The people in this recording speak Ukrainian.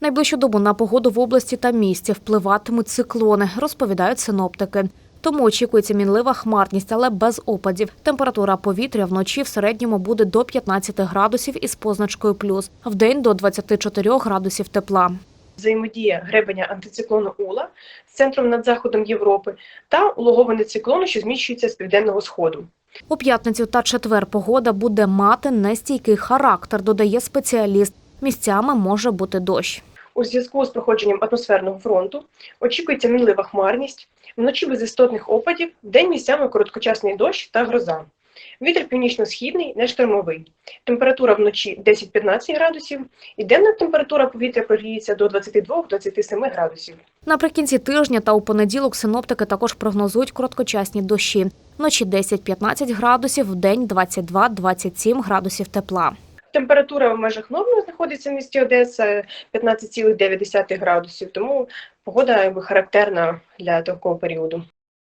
Найближчу добу на погоду в області та місті впливатимуть циклони, розповідають синоптики. Тому очікується мінлива хмарність, але без опадів. Температура повітря вночі в середньому буде до 15 градусів із позначкою плюс, вдень до 24 градусів тепла. взаємодія гребеня антициклону Ула з центром над заходом Європи та улоговини циклону, що зміщується з південного сходу. У п'ятницю та четвер погода буде мати нестійкий характер, додає спеціаліст. Місцями може бути дощ. У зв'язку з проходженням атмосферного фронту очікується мінлива хмарність, вночі без істотних опадів, вдень місцями короткочасний дощ та гроза. Вітер північно-східний, не штормовий. Температура вночі 10-15 градусів, і денна температура повітря прогріється до 22-27 градусів. Наприкінці тижня та у понеділок синоптики також прогнозують короткочасні дощі. Вночі 10-15 градусів, вдень 22-27 градусів тепла. Температура в межах норми знаходиться в місті Одеса 15,9 градусів, тому погода якби характерна для такого періоду.